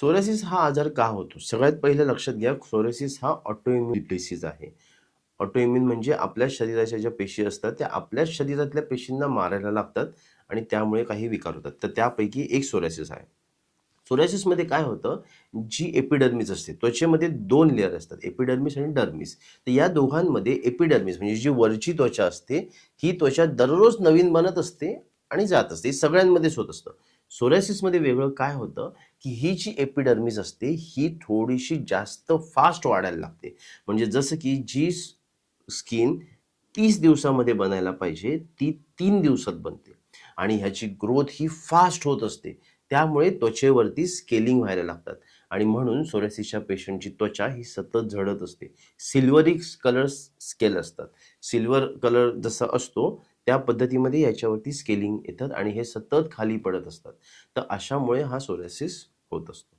Psoriasis हा आजार का होतो? सगळ्यात पहिलं लक्षात घ्या सोरेसिस हा ऑटोइम्युन डिसीज आहे. ऑटोइम्युन म्हणजे आपल्या शरीराच्या ज्या पेशी असतात त्या आपल्याच शरीरातल्या पेशींना मारायला लागतात आणि त्यामुळे काही विकार होतात. तर त्यापैकी एक सोरॅसिस आहे. सोरॅसिसमध्ये काय होतं? जी एपिडर्मिस असते त्वचेमध्ये दोन लेअर असतात एपिडर्मिस आणि डर्मिस तर या दोघांमध्ये एपिडर्मिस म्हणजे जी वरची त्वचा असते ही त्वचा दररोज नवीन बनत असते आणि जात असते सगळ्यांमध्येच होत असतं. सोरॅसिसमध्ये वेगळं काय होतं? की ही जी एपिडर्मिस असते ही थोडीशी जास्त फास्ट वाढायला लागते. म्हणजे जसं की जी स्किन तीस दिवसामध्ये बनायला पाहिजे ती तीन दिवसात बनते. आणि ह्याची ग्रोथ ही फास्ट होत असते. त्यामुळे त्वचेवरती स्केलिंग व्हायला लागतात. आणि म्हणून सोरेसिसच्या पेशंटची त्वचा ही सतत झडत असते. सिल्वरी कलर स्केल असतात. सिल्वर कलर जसा असतो त्या पद्धतीमध्ये याच्यावरती स्केलिंग येतात आणि हे सतत खाली पडत असतात. तर अशामुळे हा सोरेसिस होत असतो